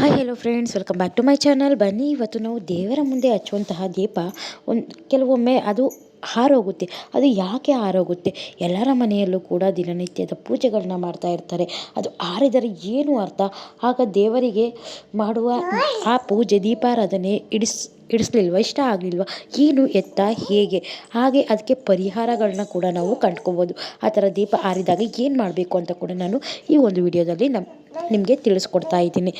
Hi hello friends welcome back to my channel ಬನ್ನಿ, ಇವತ್ತು ನಾವು ದೇವರ ಮುಂದೆ ಹಚ್ಚುವಂತಹ ದೀಪ. ಒಂದು, ಕೆಲವೊಮ್ಮೆ ಅದು ಹಾರೋಗುತ್ತೆ. ಅದು ಯಾಕೆ ಹಾರೋಗುತ್ತೆ? ಎಲ್ಲರ ಮನೆಯಲ್ಲೂ ಕೂಡ ದಿನನಿತ್ಯದ ಪೂಜೆಗಳನ್ನ ಮಾಡ್ತಾ ಇರ್ತಾರೆ. ಅದು ಆರಿದರೆ ಏನು ಅರ್ಥ? ಆಗ ದೇವರಿಗೆ ಮಾಡುವ ಆ ಪೂಜೆ, ದೀಪಾರಾಧನೆ ಇಡಿಸ್, ಇಡಿಸ್ಲಿಲ್ವ? ಇಷ್ಟ ಆಗಲಿಲ್ವ? ಏನು ಎತ್ತ, ಹೇಗೆ? ಹಾಗೆ ಅದಕ್ಕೆ ಪರಿಹಾರಗಳನ್ನ ಕೂಡ ನಾವು ಕಂಡ್ಕೋಬೋದು. ಆ ಥರ ದೀಪ ಆರಿದಾಗ ಏನು ಮಾಡಬೇಕು ಅಂತ ಕೂಡ ನಾನು ಈ ಒಂದು ವಿಡಿಯೋದಲ್ಲಿ ನಮ್ಮ ನಿಮಗೆ ತಿಳಿಸ್ಕೊಡ್ತಾ ಇದ್ದೀನಿ.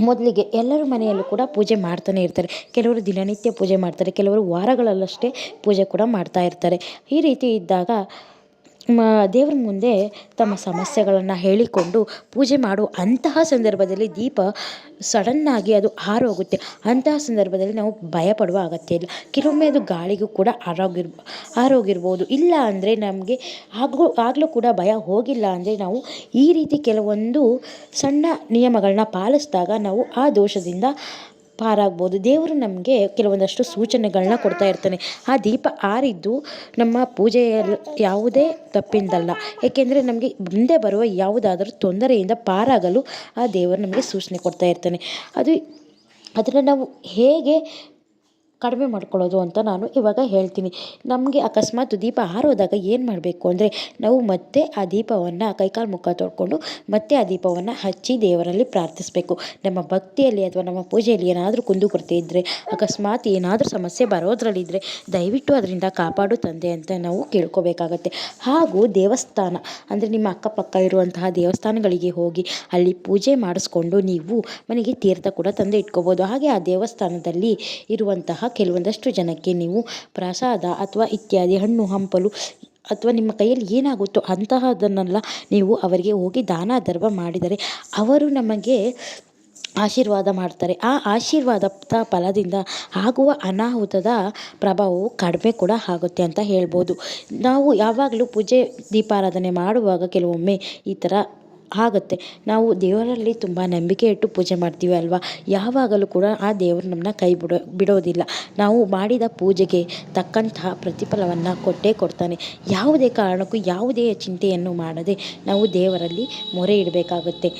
ಮೊದಲಿಗೆ ಎಲ್ಲರ ಮನೆಯಲ್ಲೂ ಕೂಡ ಪೂಜೆ ಮಾಡ್ತಾನೆ ಇರ್ತಾರೆ. ಕೆಲವರು ದಿನನಿತ್ಯ ಪೂಜೆ ಮಾಡ್ತಾರೆ, ಕೆಲವರು ವಾರಗಳಲ್ಲಷ್ಟೇ ಪೂಜೆ ಕೂಡ ಮಾಡ್ತಾ ಇರ್ತಾರೆ. ಈ ರೀತಿ ಇದ್ದಾಗ ಮ, ದೇವ್ರ ಮುಂದೆ ತಮ್ಮ ಸಮಸ್ಯೆಗಳನ್ನು ಹೇಳಿಕೊಂಡು ಪೂಜೆ ಮಾಡೋ ಅಂತಹ ಸಂದರ್ಭದಲ್ಲಿ ದೀಪ ಸಡನ್ನಾಗಿ ಅದು ಹಾರೋಗುತ್ತೆ. ಅಂತಹ ಸಂದರ್ಭದಲ್ಲಿ ನಾವು ಭಯಪಡುವ ಅಗತ್ಯ ಇಲ್ಲ. ಕೆಲವೊಮ್ಮೆ ಅದು ಗಾಳಿಗೂ ಕೂಡ ಆರೋಗ್ಯ, ಆರೋಗಿರ್ಬೋದು. ಇಲ್ಲ ಅಂದರೆ ನಮಗೆ ಆಗೋ ಆಗಲೂ ಕೂಡ ಭಯ ಹೋಗಿಲ್ಲ ಅಂದರೆ ನಾವು ಈ ರೀತಿ ಕೆಲವೊಂದು ಸಣ್ಣ ನಿಯಮಗಳನ್ನ ಪಾಲಿಸಿದಾಗ ನಾವು ಆ ದೋಷದಿಂದ ಪಾರಾಗ್ಬೋದು ದೇವರು ನಮಗೆ ಕೆಲವೊಂದಷ್ಟು ಸೂಚನೆಗಳನ್ನ ಕೊಡ್ತಾ ಇರ್ತಾನೆ. ಆ ದೀಪ ಆರಿದ್ದು ನಮ್ಮ ಪೂಜೆಯಲ್ಲಿ ಯಾವುದೇ ತಪ್ಪಿಂದಲ್ಲ ಏಕೆಂದರೆ ನಮಗೆ ಮುಂದೆ ಬರುವ ಯಾವುದಾದರೂ ತೊಂದರೆಯಿಂದ ಪಾರಾಗಲು ಆ ದೇವರು ನಮಗೆ ಸೂಚನೆ ಕೊಡ್ತಾ ಇರ್ತಾನೆ. ಅದು ಅದನ್ನು ನಾವು ಹೇಗೆ ಕಡಿಮೆ ಮಾಡ್ಕೊಳ್ಳೋದು ಅಂತ ನಾನು ಇವಾಗ ಹೇಳ್ತೀನಿ. ನಮಗೆ ಅಕಸ್ಮಾತ್ ದೀಪ ಆರೋದಾಗ ಏನು ಮಾಡಬೇಕು ಅಂದರೆ ನಾವು ಮತ್ತೆ ಆ ದೀಪವನ್ನು ಕೈಕಾಲು ಮುಖ ತೊಡ್ಕೊಂಡು ಮತ್ತೆ ಆ ದೀಪವನ್ನು ಹಚ್ಚಿ ದೇವರಲ್ಲಿ ಪ್ರಾರ್ಥಿಸಬೇಕು. ನಮ್ಮ ಭಕ್ತಿಯಲ್ಲಿ ಅಥವಾ ನಮ್ಮ ಪೂಜೆಯಲ್ಲಿ ಏನಾದರೂ ಕುಂದುಕೊರತೆ ಇದ್ದರೆ ಅಕಸ್ಮಾತ್ ಏನಾದರೂ ಸಮಸ್ಯೆ ಬರೋದ್ರಲ್ಲಿದ್ದರೆ ದಯವಿಟ್ಟು ಅದರಿಂದ ಕಾಪಾಡು ತಂದೆ ಅಂತ ನಾವು ಕೇಳ್ಕೋಬೇಕಾಗತ್ತೆ. ಹಾಗೂ ದೇವಸ್ಥಾನ, ಅಂದರೆ ನಿಮ್ಮ ಅಕ್ಕಪಕ್ಕ ಇರುವಂತಹ ದೇವಸ್ಥಾನಗಳಿಗೆ ಹೋಗಿ ಅಲ್ಲಿ ಪೂಜೆ ಮಾಡಿಸ್ಕೊಂಡು ನೀವು ಮನೆಗೆ ತೀರ್ಥ ಕೂಡ ತಂದು ಇಟ್ಕೋಬೋದು. ಹಾಗೆ ಆ ದೇವಸ್ಥಾನದಲ್ಲಿ ಇರುವಂತಹ ಕೆಲವೊಂದಷ್ಟು ಜನಕ್ಕೆ ನೀವು ಪ್ರಸಾದ ಅಥವಾ ಇತ್ಯಾದಿ ಹಣ್ಣು ಹಂಪಲು ಅಥವಾ ನಿಮ್ಮ ಕೈಯಲ್ಲಿ ಏನಾಗುತ್ತೋ ಅಂತಹದನ್ನೆಲ್ಲ ನೀವು ಅವರಿಗೆ ಹೋಗಿ ದಾನ ಧರ್ಮ ಮಾಡಿದರೆ ಅವರು ನಮಗೆ ಆಶೀರ್ವಾದ ಮಾಡ್ತಾರೆ. ಆ ಆಶೀರ್ವಾದದ ಫಲದಿಂದ ಆಗುವ ಅನಾಹುತದ ಪ್ರಭಾವವು ಕಡಿಮೆ ಕೂಡ ಆಗುತ್ತೆ ಅಂತ ಹೇಳ್ಬೋದು. ನಾವು ಯಾವಾಗಲೂ ಪೂಜೆ, ದೀಪಾರಾಧನೆ ಮಾಡುವಾಗ ಕೆಲವೊಮ್ಮೆ ಈ ಥರ ಆಗುತ್ತೆ. ನಾವು ದೇವರಲ್ಲಿ ತುಂಬ ನಂಬಿಕೆ ಇಟ್ಟು ಪೂಜೆ ಮಾಡ್ತೀವಿ ಅಲ್ವಾ? ಯಾವಾಗಲೂ ಕೂಡ ಆ ದೇವರು ನಮ್ಮನ್ನ ಕೈ ಬಿಡೋ, ಬಿಡೋದಿಲ್ಲ. ನಾವು ಮಾಡಿದ ಪೂಜೆಗೆ ತಕ್ಕಂತಹ ಪ್ರತಿಫಲವನ್ನು ಕೊಟ್ಟೇ ಕೊಡ್ತಾನೆ. ಯಾವುದೇ ಕಾರಣಕ್ಕೂ ಯಾವುದೇ ಚಿಂತೆಯನ್ನು ಮಾಡದೆ ನಾವು ದೇವರಲ್ಲಿ ಮೊರೆ ಇಡಬೇಕಾಗುತ್ತೆ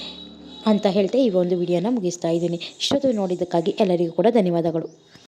ಅಂತ ಹೇಳ್ತಾ ಈ ಒಂದು ವಿಡಿಯೋನ ಮುಗಿಸ್ತಾ ಇದ್ದೀನಿ. ಇಷ್ಟೊತ್ತು ನೋಡಿದ್ದಕ್ಕಾಗಿ ಎಲ್ಲರಿಗೂ ಕೂಡ ಧನ್ಯವಾದಗಳು.